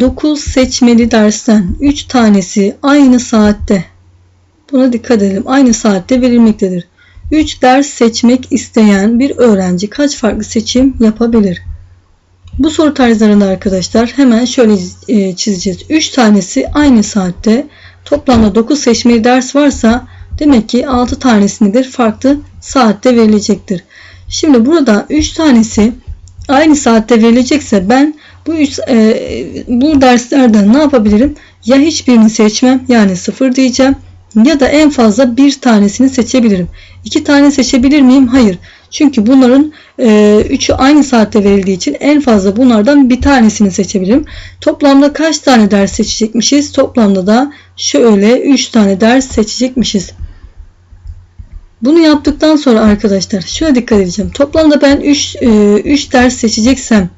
9 seçmeli dersten 3 tanesi aynı saatte buna dikkat edelim. Aynı saatte verilmektedir. 3 ders seçmek isteyen bir öğrenci kaç farklı seçim yapabilir? Bu soru tarzlarında arkadaşlar hemen şöyle e, çizeceğiz. 3 tanesi aynı saatte toplamda 9 seçmeli ders varsa demek ki 6 tanesidir farklı saatte verilecektir. Şimdi burada 3 tanesi aynı saatte verilecekse ben bu üç, e, bu derslerden ne yapabilirim? Ya hiçbirini seçmem yani sıfır diyeceğim ya da en fazla bir tanesini seçebilirim. İki tane seçebilir miyim? Hayır. Çünkü bunların e, üçü aynı saatte verildiği için en fazla bunlardan bir tanesini seçebilirim. Toplamda kaç tane ders seçecekmişiz? Toplamda da şöyle 3 tane ders seçecekmişiz. Bunu yaptıktan sonra arkadaşlar şuna dikkat edeceğim. Toplamda ben 3 3 ders seçeceksem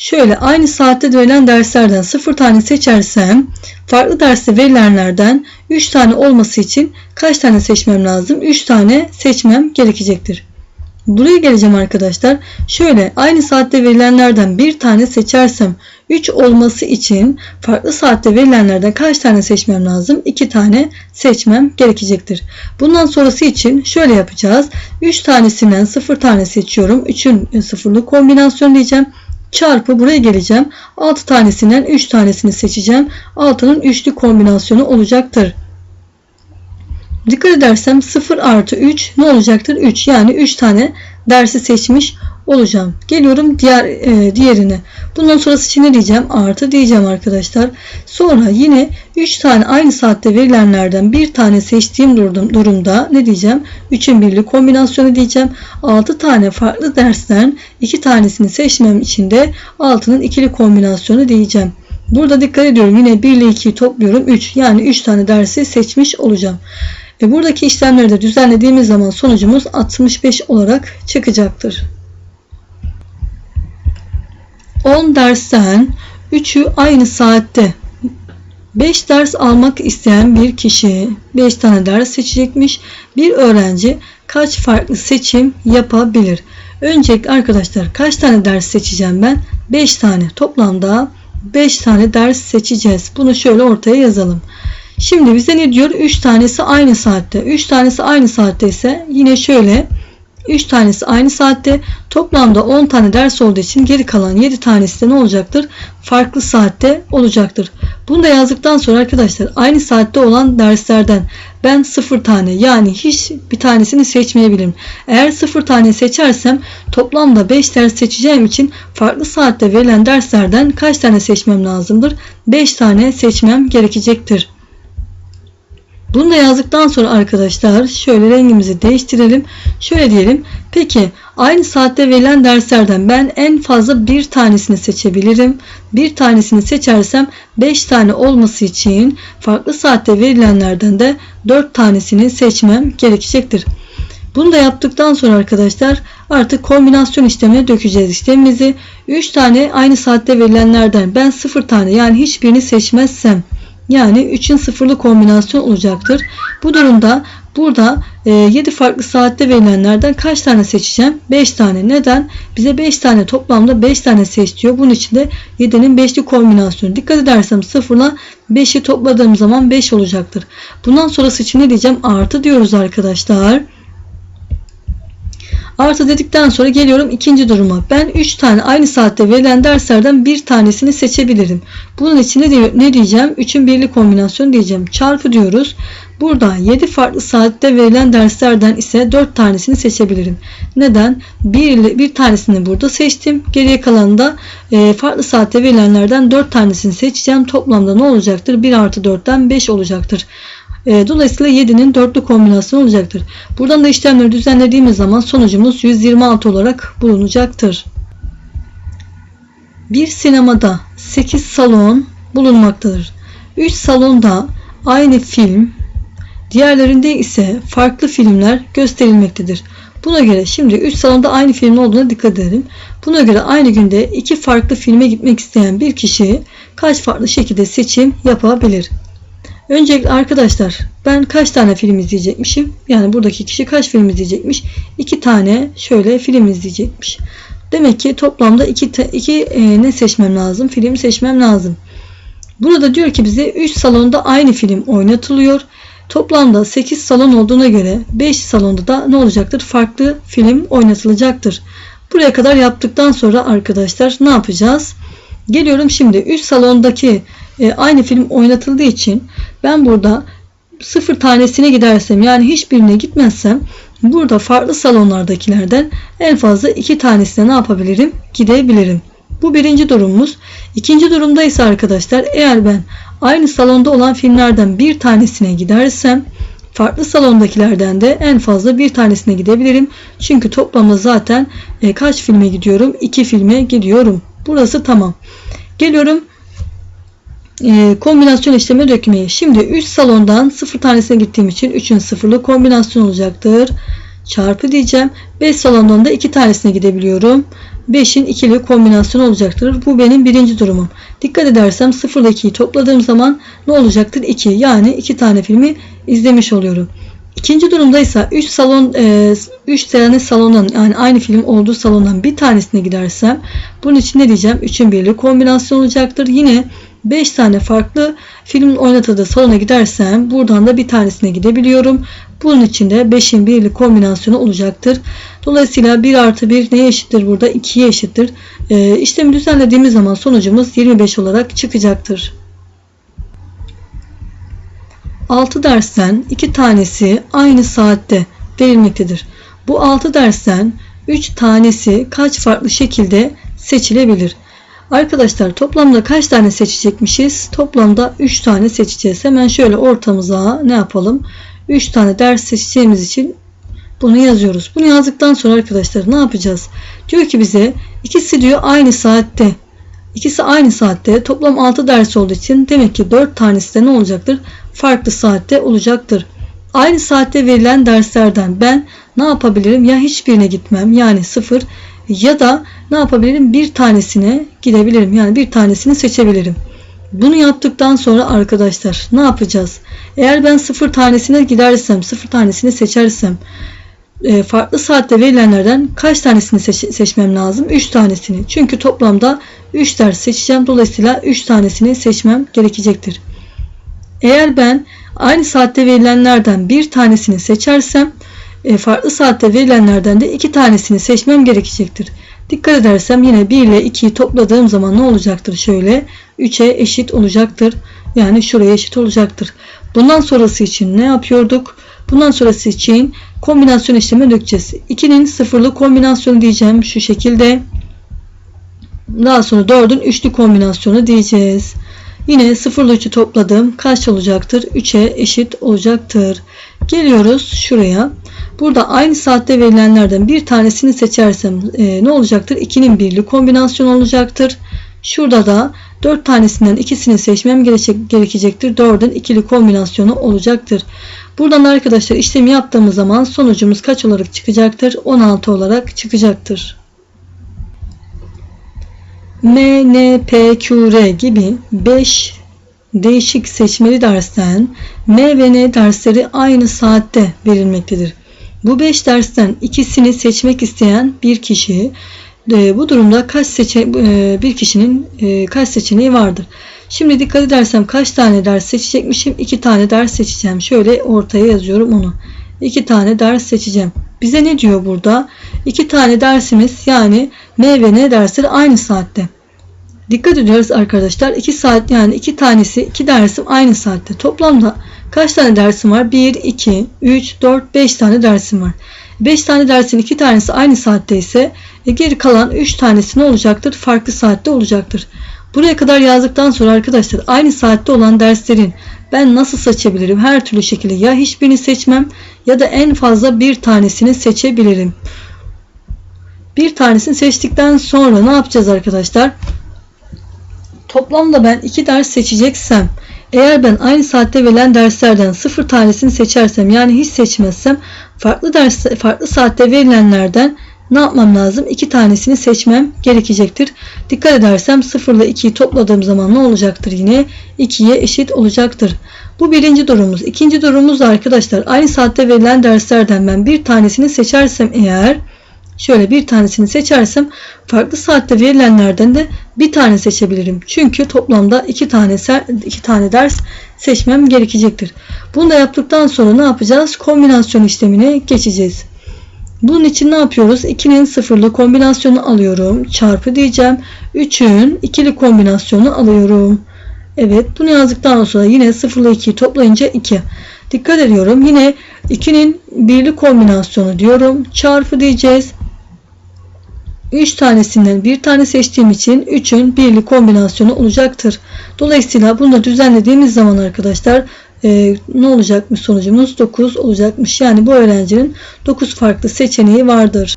şöyle aynı saatte verilen derslerden 0 tane seçersem farklı derste verilenlerden 3 tane olması için kaç tane seçmem lazım? 3 tane seçmem gerekecektir. Buraya geleceğim arkadaşlar. Şöyle aynı saatte verilenlerden bir tane seçersem 3 olması için farklı saatte verilenlerden kaç tane seçmem lazım? 2 tane seçmem gerekecektir. Bundan sonrası için şöyle yapacağız. 3 tanesinden 0 tane seçiyorum. 3'ün sıfırlı kombinasyon diyeceğim. Çarpı buraya geleceğim. 6 tanesinden 3 tanesini seçeceğim. 6'nın üçlü kombinasyonu olacaktır. Dikkat edersem 0 artı 3 ne olacaktır? 3 yani 3 tane dersi seçmiş olacağım. Geliyorum diğer e, diğerine. Bundan sonrası için ne diyeceğim? Artı diyeceğim arkadaşlar. Sonra yine 3 tane aynı saatte verilenlerden bir tane seçtiğim durumda ne diyeceğim? 3'ün birli kombinasyonu diyeceğim. 6 tane farklı dersten 2 tanesini seçmem için de 6'nın ikili kombinasyonu diyeceğim. Burada dikkat ediyorum. Yine 1 ile 2'yi topluyorum. 3 yani 3 tane dersi seçmiş olacağım. Ve buradaki işlemleri de düzenlediğimiz zaman sonucumuz 65 olarak çıkacaktır. 10 dersten 3'ü aynı saatte 5 ders almak isteyen bir kişi 5 tane ders seçecekmiş. Bir öğrenci kaç farklı seçim yapabilir? Öncelikle arkadaşlar kaç tane ders seçeceğim ben? 5 tane. Toplamda 5 tane ders seçeceğiz. Bunu şöyle ortaya yazalım. Şimdi bize ne diyor? 3 tanesi aynı saatte. 3 tanesi aynı saatte ise yine şöyle 3 tanesi aynı saatte. Toplamda 10 tane ders olduğu için geri kalan 7 tanesi de ne olacaktır? Farklı saatte olacaktır. Bunu da yazdıktan sonra arkadaşlar aynı saatte olan derslerden ben 0 tane yani hiç bir tanesini seçmeyebilirim. Eğer 0 tane seçersem toplamda 5 ders seçeceğim için farklı saatte verilen derslerden kaç tane seçmem lazımdır? 5 tane seçmem gerekecektir. Bunu da yazdıktan sonra arkadaşlar şöyle rengimizi değiştirelim. Şöyle diyelim. Peki aynı saatte verilen derslerden ben en fazla bir tanesini seçebilirim. Bir tanesini seçersem 5 tane olması için farklı saatte verilenlerden de 4 tanesini seçmem gerekecektir. Bunu da yaptıktan sonra arkadaşlar artık kombinasyon işlemine dökeceğiz işlemimizi. 3 tane aynı saatte verilenlerden ben 0 tane yani hiçbirini seçmezsem yani 3'ün sıfırlı kombinasyon olacaktır. Bu durumda burada 7 e, farklı saatte verilenlerden kaç tane seçeceğim? 5 tane. Neden? Bize 5 tane toplamda 5 tane seç diyor. Bunun için de 7'nin 5'li kombinasyonu. Dikkat edersem 0 ile 5'i topladığım zaman 5 olacaktır. Bundan sonrası için ne diyeceğim? Artı diyoruz arkadaşlar. Artı dedikten sonra geliyorum ikinci duruma. Ben 3 tane aynı saatte verilen derslerden bir tanesini seçebilirim. Bunun için ne, diyeceğim? 3'ün birli kombinasyon diyeceğim. Çarpı diyoruz. Burada 7 farklı saatte verilen derslerden ise 4 tanesini seçebilirim. Neden? Bir, bir tanesini burada seçtim. Geriye kalan da e, farklı saatte verilenlerden 4 tanesini seçeceğim. Toplamda ne olacaktır? 1 artı 4'ten 5 olacaktır. E, dolayısıyla 7'nin dörtlü kombinasyonu olacaktır. Buradan da işlemleri düzenlediğimiz zaman sonucumuz 126 olarak bulunacaktır. Bir sinemada 8 salon bulunmaktadır. 3 salonda aynı film, diğerlerinde ise farklı filmler gösterilmektedir. Buna göre şimdi 3 salonda aynı film olduğuna dikkat edelim. Buna göre aynı günde iki farklı filme gitmek isteyen bir kişi kaç farklı şekilde seçim yapabilir? Öncelikle arkadaşlar ben kaç tane film izleyecekmişim? Yani buradaki kişi kaç film izleyecekmiş? İki tane şöyle film izleyecekmiş. Demek ki toplamda iki, iki e, ne seçmem lazım? Film seçmem lazım. Burada diyor ki bize 3 salonda aynı film oynatılıyor. Toplamda 8 salon olduğuna göre 5 salonda da ne olacaktır? Farklı film oynatılacaktır. Buraya kadar yaptıktan sonra arkadaşlar ne yapacağız? Geliyorum şimdi 3 salondaki e, aynı film oynatıldığı için ben burada sıfır tanesine gidersem yani hiçbirine gitmezsem burada farklı salonlardakilerden en fazla iki tanesine ne yapabilirim? Gidebilirim. Bu birinci durumumuz. İkinci durumda ise arkadaşlar eğer ben aynı salonda olan filmlerden bir tanesine gidersem farklı salondakilerden de en fazla bir tanesine gidebilirim. Çünkü toplamda zaten e, kaç filme gidiyorum? İki filme gidiyorum. Burası tamam. Geliyorum e, kombinasyon işlemi dökmeye. Şimdi 3 salondan 0 tanesine gittiğim için 3'ün sıfırlı kombinasyon olacaktır. Çarpı diyeceğim. 5 salondan da 2 tanesine gidebiliyorum. 5'in ikili kombinasyon olacaktır. Bu benim birinci durumum. Dikkat edersem 0 ile 2'yi topladığım zaman ne olacaktır? 2. Yani 2 tane filmi izlemiş oluyorum. İkinci durumda ise 3 salon 3 tane salondan yani aynı film olduğu salondan bir tanesine gidersem bunun için ne diyeceğim? 3'ün birli kombinasyon olacaktır. Yine 5 tane farklı film oynatıldığı salona gidersem buradan da bir tanesine gidebiliyorum. Bunun için de 5'in birli kombinasyonu olacaktır. Dolayısıyla 1 artı 1 neye eşittir burada? 2'ye eşittir. Ee, işlemi düzenlediğimiz zaman sonucumuz 25 olarak çıkacaktır. 6 dersten 2 tanesi aynı saatte verilmektedir. Bu 6 dersten 3 tanesi kaç farklı şekilde seçilebilir? Arkadaşlar toplamda kaç tane seçecekmişiz? Toplamda 3 tane seçeceğiz. Hemen şöyle ortamıza ne yapalım? 3 tane ders seçeceğimiz için bunu yazıyoruz. Bunu yazdıktan sonra arkadaşlar ne yapacağız? Diyor ki bize ikisi diyor aynı saatte. İkisi aynı saatte. Toplam 6 ders olduğu için demek ki 4 tanesi de ne olacaktır? Farklı saatte olacaktır. Aynı saatte verilen derslerden ben ne yapabilirim? Ya hiçbirine gitmem yani 0 ya da ne yapabilirim? Bir tanesine gidebilirim. Yani bir tanesini seçebilirim. Bunu yaptıktan sonra arkadaşlar ne yapacağız? Eğer ben sıfır tanesine gidersem, sıfır tanesini seçersem e, farklı saatte verilenlerden kaç tanesini seç seçmem lazım? 3 tanesini. Çünkü toplamda 3 ders seçeceğim. Dolayısıyla 3 tanesini seçmem gerekecektir. Eğer ben aynı saatte verilenlerden bir tanesini seçersem farklı saatte verilenlerden de iki tanesini seçmem gerekecektir. Dikkat edersem yine 1 ile 2'yi topladığım zaman ne olacaktır? Şöyle 3'e eşit olacaktır. Yani şuraya eşit olacaktır. Bundan sonrası için ne yapıyorduk? Bundan sonrası için kombinasyon işlemi dökeceğiz. 2'nin sıfırlı kombinasyonu diyeceğim şu şekilde. Daha sonra 4'ün üçlü kombinasyonu diyeceğiz. Yine 0 ile 3'ü topladım. Kaç olacaktır? 3'e eşit olacaktır. Geliyoruz şuraya. Burada aynı saatte verilenlerden bir tanesini seçersem e, ne olacaktır? 2'nin birli kombinasyon olacaktır. Şurada da 4 tanesinden ikisini seçmem gerekecektir. 4'ün ikili kombinasyonu olacaktır. Buradan arkadaşlar işlemi yaptığımız zaman sonucumuz kaç olarak çıkacaktır? 16 olarak çıkacaktır. M, N, P, Q, R gibi 5 değişik seçmeli dersten M ve N dersleri aynı saatte verilmektedir. Bu 5 dersten ikisini seçmek isteyen bir kişi e, bu durumda kaç seçe e, bir kişinin e, kaç seçeneği vardır? Şimdi dikkat edersem kaç tane ders seçecekmişim? 2 tane ders seçeceğim. Şöyle ortaya yazıyorum onu. 2 tane ders seçeceğim. Bize ne diyor burada? 2 tane dersimiz yani M ve N dersleri aynı saatte. Dikkat ediyoruz arkadaşlar. 2 saat yani 2 tanesi 2 dersim aynı saatte. Toplamda kaç tane dersim var? 1, 2, 3, 4, 5 tane dersim var. 5 tane dersin 2 tanesi aynı saatte ise e, geri kalan 3 tanesi ne olacaktır? Farklı saatte olacaktır. Buraya kadar yazdıktan sonra arkadaşlar aynı saatte olan derslerin ben nasıl seçebilirim? Her türlü şekilde ya hiçbirini seçmem ya da en fazla bir tanesini seçebilirim. Bir tanesini seçtikten sonra ne yapacağız arkadaşlar? Toplamda ben iki ders seçeceksem eğer ben aynı saatte verilen derslerden sıfır tanesini seçersem yani hiç seçmezsem farklı ders farklı saatte verilenlerden ne yapmam lazım? İki tanesini seçmem gerekecektir. Dikkat edersem 0 ile 2'yi topladığım zaman ne olacaktır yine? 2'ye eşit olacaktır. Bu birinci durumumuz. İkinci durumumuz da arkadaşlar aynı saatte verilen derslerden ben bir tanesini seçersem eğer şöyle bir tanesini seçersem farklı saatte verilenlerden de bir tane seçebilirim. Çünkü toplamda iki tane iki tane ders seçmem gerekecektir. Bunu da yaptıktan sonra ne yapacağız? Kombinasyon işlemine geçeceğiz. Bunun için ne yapıyoruz? 2'nin sıfırlı kombinasyonu alıyorum. Çarpı diyeceğim. 3'ün ikili kombinasyonu alıyorum. Evet bunu yazdıktan sonra yine 0 ile 2'yi toplayınca 2. Dikkat ediyorum. Yine 2'nin birli kombinasyonu diyorum. Çarpı diyeceğiz. 3 tanesinden bir tane seçtiğim için 3'ün birli kombinasyonu olacaktır. Dolayısıyla bunu da düzenlediğimiz zaman arkadaşlar e, ne olacakmış sonucumuz 9 olacakmış. Yani bu öğrencinin 9 farklı seçeneği vardır.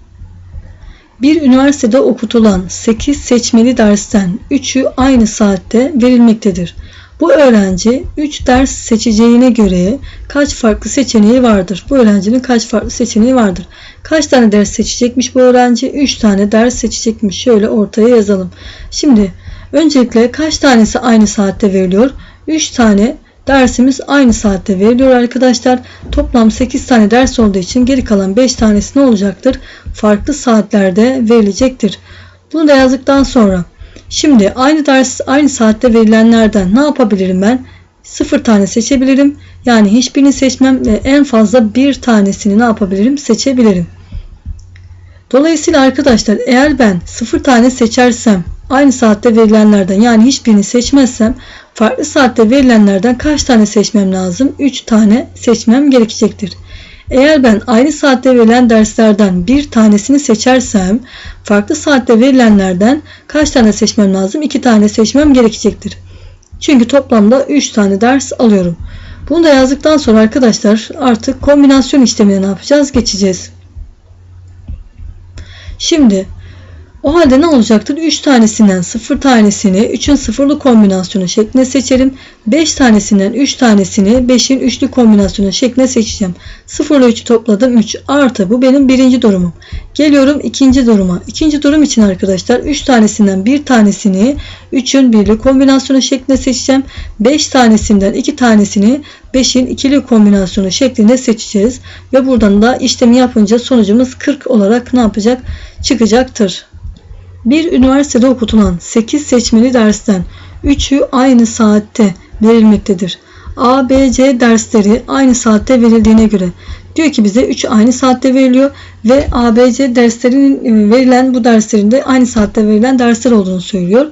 Bir üniversitede okutulan 8 seçmeli dersten 3'ü aynı saatte verilmektedir. Bu öğrenci 3 ders seçeceğine göre kaç farklı seçeneği vardır? Bu öğrencinin kaç farklı seçeneği vardır? Kaç tane ders seçecekmiş bu öğrenci? 3 tane ders seçecekmiş. Şöyle ortaya yazalım. Şimdi öncelikle kaç tanesi aynı saatte veriliyor? 3 tane dersimiz aynı saatte veriliyor arkadaşlar. Toplam 8 tane ders olduğu için geri kalan 5 tanesi ne olacaktır? Farklı saatlerde verilecektir. Bunu da yazdıktan sonra şimdi aynı ders aynı saatte verilenlerden ne yapabilirim ben? 0 tane seçebilirim. Yani hiçbirini seçmem ve en fazla bir tanesini ne yapabilirim? Seçebilirim. Dolayısıyla arkadaşlar eğer ben 0 tane seçersem aynı saatte verilenlerden yani hiçbirini seçmezsem farklı saatte verilenlerden kaç tane seçmem lazım? 3 tane seçmem gerekecektir. Eğer ben aynı saatte verilen derslerden bir tanesini seçersem farklı saatte verilenlerden kaç tane seçmem lazım? 2 tane seçmem gerekecektir. Çünkü toplamda 3 tane ders alıyorum. Bunu da yazdıktan sonra arkadaşlar artık kombinasyon işlemine ne yapacağız? Geçeceğiz. Şimdi o halde ne olacaktır? 3 tanesinden 0 tanesini 3'ün sıfırlı kombinasyonu şeklinde seçerim. 5 tanesinden 3 tanesini 5'in üçlü kombinasyonu şeklinde seçeceğim. 0 ile 3'ü topladım 3 artı bu benim birinci durumum. Geliyorum ikinci duruma. İkinci durum için arkadaşlar 3 tanesinden bir tanesini 3'ün birli kombinasyonu şeklinde seçeceğim. 5 tanesinden 2 tanesini 5'in ikili kombinasyonu şeklinde seçeceğiz. Ve buradan da işlemi yapınca sonucumuz 40 olarak ne yapacak? Çıkacaktır. Bir üniversitede okutulan 8 seçmeli dersten 3'ü aynı saatte verilmektedir. A, B, C dersleri aynı saatte verildiğine göre diyor ki bize 3 aynı saatte veriliyor ve A, B, C derslerinin verilen bu derslerin de aynı saatte verilen dersler olduğunu söylüyor.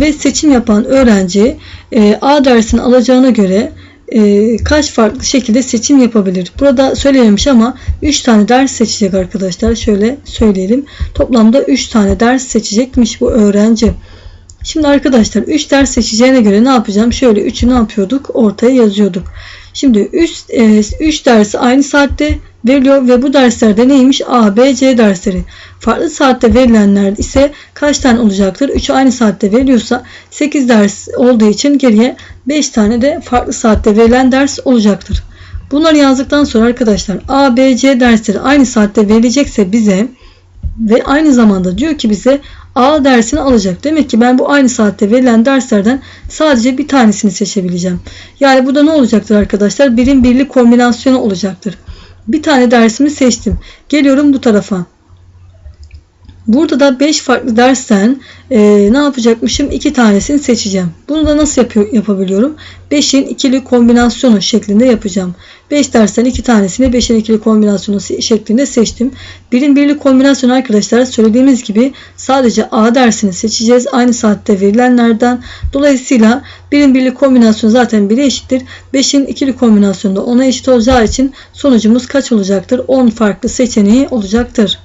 Ve seçim yapan öğrenci e, A dersini alacağına göre e, kaç farklı şekilde seçim yapabilir. Burada söylememiş ama 3 tane ders seçecek arkadaşlar. Şöyle söyleyelim. Toplamda 3 tane ders seçecekmiş bu öğrenci. Şimdi arkadaşlar 3 ders seçeceğine göre ne yapacağım? Şöyle 3'ü ne yapıyorduk? Ortaya yazıyorduk. Şimdi 3 e, 3 dersi aynı saatte veriliyor ve bu derslerde neymiş? A, B, C dersleri. Farklı saatte verilenler ise kaç tane olacaktır? 3 aynı saatte veriliyorsa 8 ders olduğu için geriye 5 tane de farklı saatte verilen ders olacaktır. Bunları yazdıktan sonra arkadaşlar A, B, C dersleri aynı saatte verilecekse bize ve aynı zamanda diyor ki bize A dersini alacak. Demek ki ben bu aynı saatte verilen derslerden sadece bir tanesini seçebileceğim. Yani burada ne olacaktır arkadaşlar? Birim birlik kombinasyonu olacaktır. Bir tane dersimi seçtim. Geliyorum bu tarafa. Burada da 5 farklı dersten e, ne yapacakmışım? 2 tanesini seçeceğim. Bunu da nasıl yapıyor, yapabiliyorum? 5'in ikili kombinasyonu şeklinde yapacağım. 5 dersten 2 tanesini 5'in ikili kombinasyonu şeklinde seçtim. Birim birlik kombinasyonu arkadaşlar söylediğimiz gibi sadece A dersini seçeceğiz. Aynı saatte verilenlerden. Dolayısıyla birim birlik kombinasyonu zaten 1'e eşittir. 5'in ikili kombinasyonu da 10'a eşit olacağı için sonucumuz kaç olacaktır? 10 farklı seçeneği olacaktır.